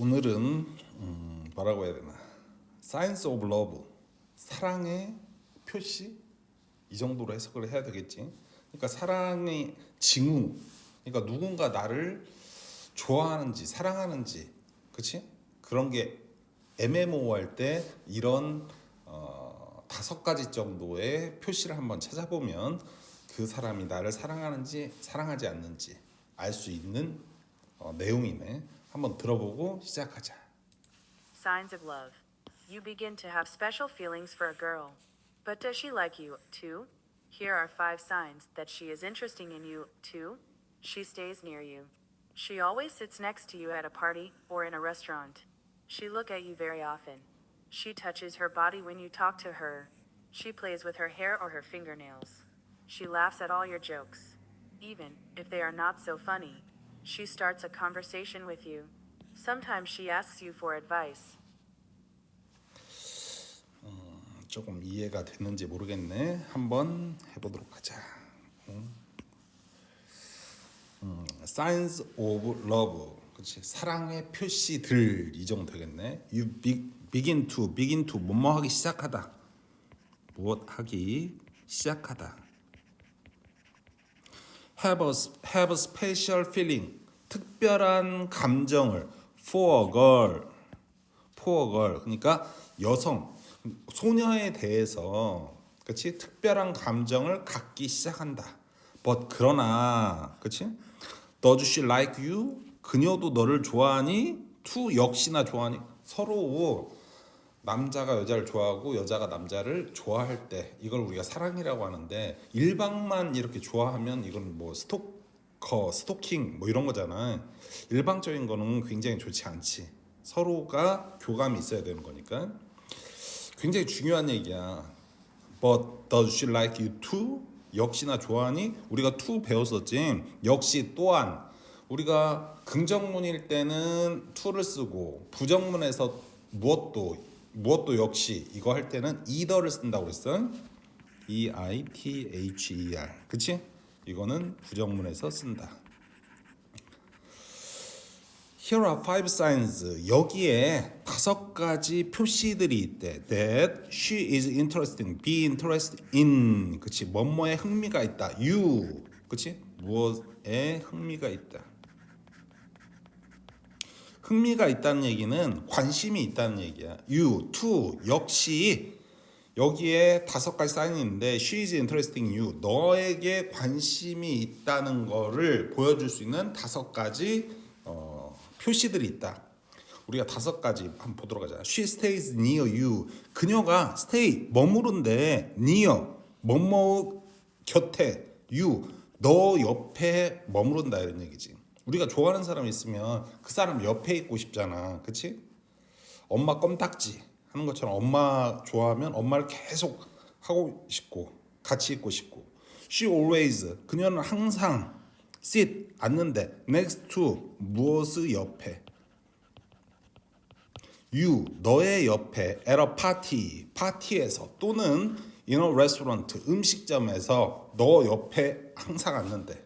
오늘은 음, 뭐라고 해야 되나? 사이언스 오브 러브 사랑의 표시 이 정도로 해석을 해야 되겠지. 그러니까 사랑의 징후. 그러니까 누군가 나를 좋아하는지 사랑하는지, 그렇지? 그런 게 애매모호할 때 이런 어, 다섯 가지 정도의 표시를 한번 찾아보면 그 사람이 나를 사랑하는지 사랑하지 않는지 알 수 있는 어, 내용이네. 한번 들어보고 시작하자. Signs of love. You begin to have special feelings for a girl. But does she like you, too? Here are five signs that she is interesting in you, too. She stays near you. She always sits next to you at a party or in a restaurant. She look at you very often. She touches her body when you talk to her. She plays with her hair or her fingernails. She laughs at all your jokes. Even if they are not so funny, she starts a conversation with you. Sometimes she asks you for advice. 조금 이해가 됐는지 모르겠네. 한번 해보도록 하자. 음. 음, Signs of love. 그렇지. 사랑의 표시들 이 정도 되겠네. You be, begin to, begin to 뭐뭐 하기 시작하다. 무엇 하기 시작하다. Have a, have a special feeling. 특별한 감정을 for a girl. for a girl. 그러니까 여성, 소녀에 대해서 그렇지? 특별한 감정을 갖기 시작한다. but 그러나 그렇지? Does she like you? 그녀도 너를 좋아하니? to 역시나 좋아하니? 서로 남자가 여자를 좋아하고 여자가 남자를 좋아할 때 이걸 우리가 사랑이라고 하는데 일방만 이렇게 좋아하면 이건 뭐 스토 커, 스토킹 뭐 이런 거잖아. 일방적인 거는 굉장히 좋지 않지. 서로가 교감이 있어야 되는 거니까. 굉장히 중요한 얘기야. But does she like you too? 역시나 좋아하니? 우리가 to 배웠었지. 역시 또한 우리가 긍정문일 때는 to를 쓰고 부정문에서 무엇도 무엇도 역시 이거 할 때는 either를 쓴다고 그랬어. E I T H E R. 그치? 이거는 부정문에서 쓴다. Here are five signs. 여기에 다섯 가지 표시들이 있대. That she is interesting. Be interested in. 그치? 뭐뭐에 흥미가 있다. You. 그치? 무엇에 흥미가 있다. 흥미가 있다는 얘기는 관심이 있다는 얘기야. You, to, 역시 여기에 다섯 가지 사인이 있는데 she is interesting in you. 너에게 관심이 있다는 거를 보여줄 수 있는 다섯 가지 어, 표시들이 있다. 우리가 다섯 가지 한번 보도록 하자. She stays near you. 그녀가 stay 머무른데 near 뭐뭐 곁에 you 너 옆에 머무른다 이런 얘기지. 우리가 좋아하는 사람이 있으면 그 사람 옆에 있고 싶잖아. 그치? 엄마 껌딱지 하는 것처럼 엄마 좋아하면 엄마를 계속 하고 싶고 같이 있고 싶고. She always 그녀는 항상 sit 앉는데 next to 무엇의 옆에? You 너의 옆에 at a party 파티에서 또는 in a restaurant 음식점에서 너 옆에 항상 앉는데.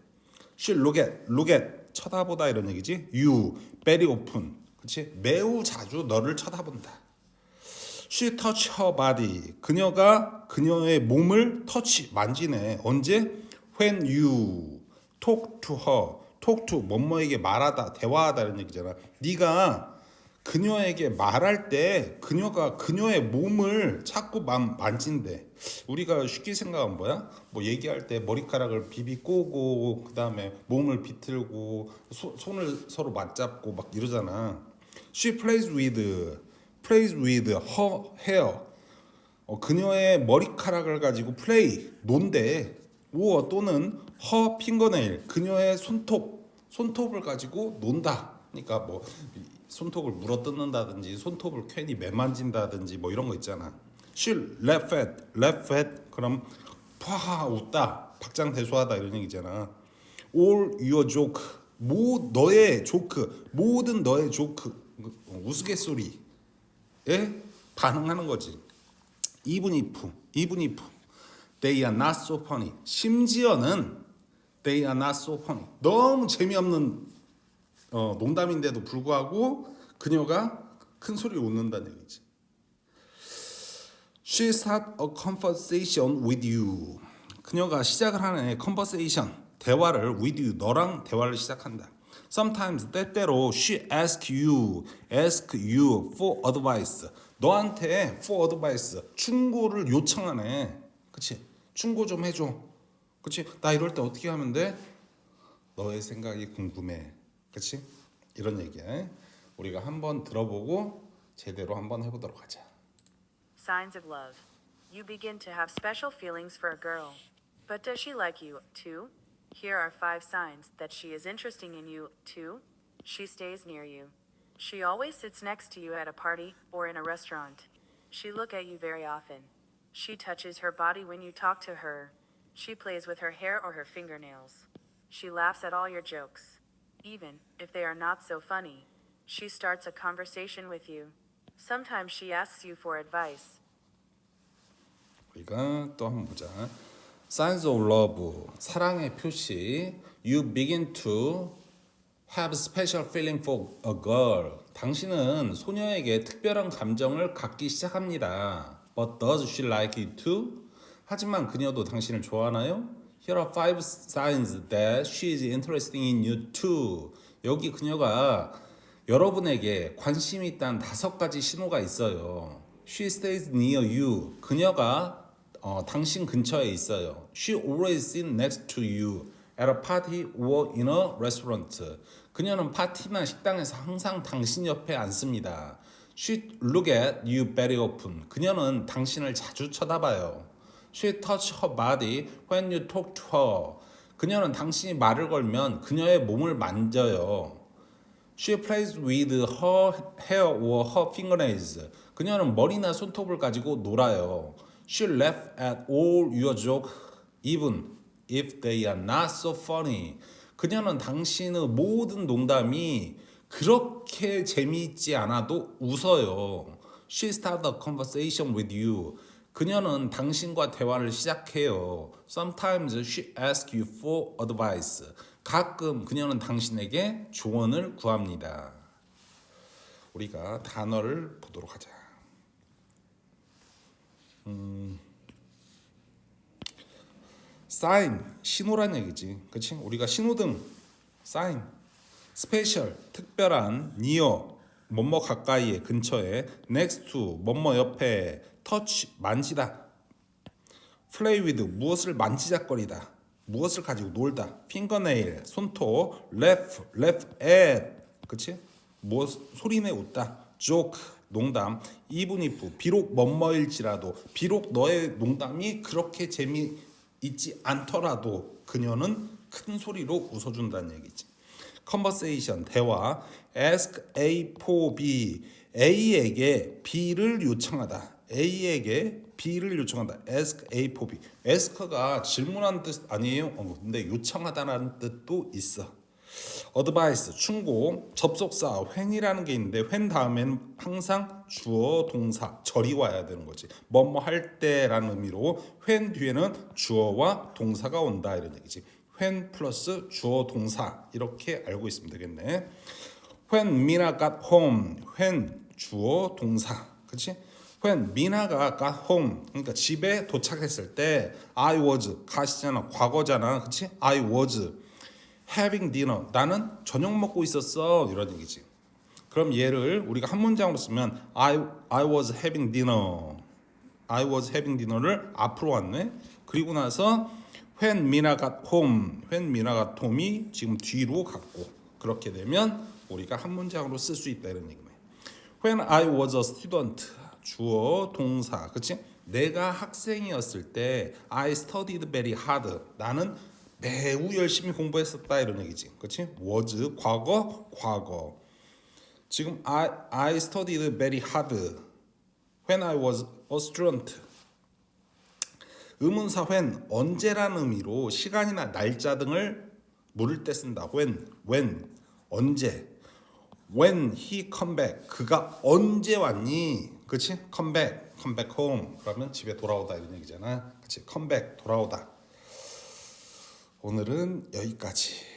She look at look at 쳐다보다 이런 얘기지? You very often 그렇지 매우 자주 너를 쳐다본다 she touch her body 그녀가 그녀의 몸을 터치 만지네 언제 when you talk to her talk to 뭐뭐에게 말하다 대화하다 이런 얘기잖아 네가 그녀에게 말할 때 그녀가 그녀의 몸을 자꾸 만, 만진대. 우리가 쉽게 생각하면 뭐야? 뭐 얘기할 때 머리카락을 비비 꼬고 그다음에 몸을 비틀고 소, 손을 서로 맞잡고 막 이러잖아. She plays with plays with her hair. 어, 그녀의 머리카락을 가지고 플레이 논대. 오 또는 her fingernail 그녀의 손톱 손톱을 가지고 논다. 그러니까 뭐 손톱을 물어 뜯는다든지 손톱을 괜히 매만진다든지 뭐 이런 거 있잖아. She laugh at, laugh at 그럼 파 웃다, 박장대소하다 이런 얘기잖아. All your joke, 모 너의 조크, 모든 너의 조크 우스갯소리에 반응하는 거지. Even if, even if they are not so funny. 심지어는 they are not so funny. 너무 재미없는 어, 농담인데도 불구하고 그녀가 큰 소리로 웃는다는 얘기지. She start a conversation with you. 그녀가 시작을 하는 conversation 대화를 with you 너랑 대화를 시작한다. Sometimes 때때로 she ask you, ask you for advice. 너한테 for advice 충고를 요청하네. 그치? 충고 좀 해줘. 그치? 나 이럴 때 어떻게 하면 돼? 너의 생각이 궁금해. 그치? 이런 얘기야. 우리가 한번 들어보고 제대로 한번 해보도록 하자. Signs of love. You begin to have special feelings for a girl. But does she like you, too? Here are five signs that she is interesting in you, too. She stays near you. She always sits next to you at a party or in a restaurant. She look at you very often. She touches her body when you talk to her. She plays with her hair or her fingernails. She laughs at all your jokes. Even if they are not so funny, she starts a conversation with you. Sometimes she asks you for advice. 우리가 또 한번 보자. Signs of love, 사랑의 표시. You begin to have special feeling for a girl. 당신은 소녀에게 특별한 감정을 갖기 시작합니다. But does she like you too? 하지만 그녀도 당신을 좋아하나요? Here are five signs that she is interested in you too. 여기 그녀가 여러분에게 관심이 있다는 다섯 가지 신호가 있어요. She stays near you. 그녀가 어, 당신 근처에 있어요. She always sits next to you at a party or in a restaurant. 그녀는 파티나 식당에서 항상 당신 옆에 앉습니다. She look at you very often. 그녀는 당신을 자주 쳐다봐요. She touch her body when you talk to her. 그녀는 당신이 말을 걸면 그녀의 몸을 만져요. She plays with her hair or her fingernails. 그녀는 머리나 손톱을 가지고 놀아요. She laughs at all your jokes, even if they are not so funny. 그녀는 당신의 모든 농담이 그렇게 재미있지 않아도 웃어요. She starts a conversation with you. 그녀는 당신과 대화를 시작해요. Sometimes she asks you for advice. 가끔 그녀는 당신에게 조언을 구합니다. 우리가 단어를 보도록 하자. 사인 신호란 얘기지. 그렇지? 우리가 신호등 사인 스페셜 특별한 니어 뭐뭐 가까이에 근처에 next 뭐뭐 옆에 touch 만지다. play with 무엇을 만지작거리다. 무엇을 가지고 놀다. fingernail 손톱 laugh 그치? 무엇 소리내 웃다. joke 농담. if 비록 뭐뭐일지라도 비록 너의 농담이 그렇게 재미 있지 않더라도 그녀는 큰 소리로 웃어준다는 얘기지. conversation 대화. Ask A for B. A에게 B를 요청하다. A에게 B를 요청한다. Ask A for B. Ask가 질문하는 뜻 아니에요? 어, 근데 요청하다라는 뜻도 있어 advice 충고 접속사 when이라는 게 있는데 when 다음에는 항상 주어 동사 절이 와야 되는 거지. 뭐뭐 할 때라는 의미로 when 뒤에는 주어와 동사가 온다 이런 얘기지. when 플러스 주어 동사 이렇게 알고 있으면 되겠네. when Mina got home when 주어 동사. 그치? when 미나가 got home. 그러니까 집에 도착했을 때 I was 가시잖아 과거잖아. 그치? I was having dinner 나는 저녁 먹고 있었어 이런 얘기지 그럼 얘를 우리가 한 문장으로 쓰면 I, I was having dinner I was having dinner를 앞으로 왔네 그리고 나서 when Mina got home when Mina got home이 지금 뒤로 갔고 그렇게 되면 우리가 한 문장으로 쓸 수 있다 이런 얘기네 When I was a student 주어 동사 그치 내가 학생이었을 때 I studied very hard 나는 매우 열심히 공부했었다 이런 얘기지 그치 was 과거 과거 지금 I, I studied very hard when I was a student 의문사 when 언제라는 의미로 시간이나 날짜 등을 물을 때 쓴다 when when 언제 when he come back 그가 언제 왔니 그치 come back come back home 그러면 집에 돌아오다 이런 얘기잖아 그치 come back 돌아오다 오늘은 여기까지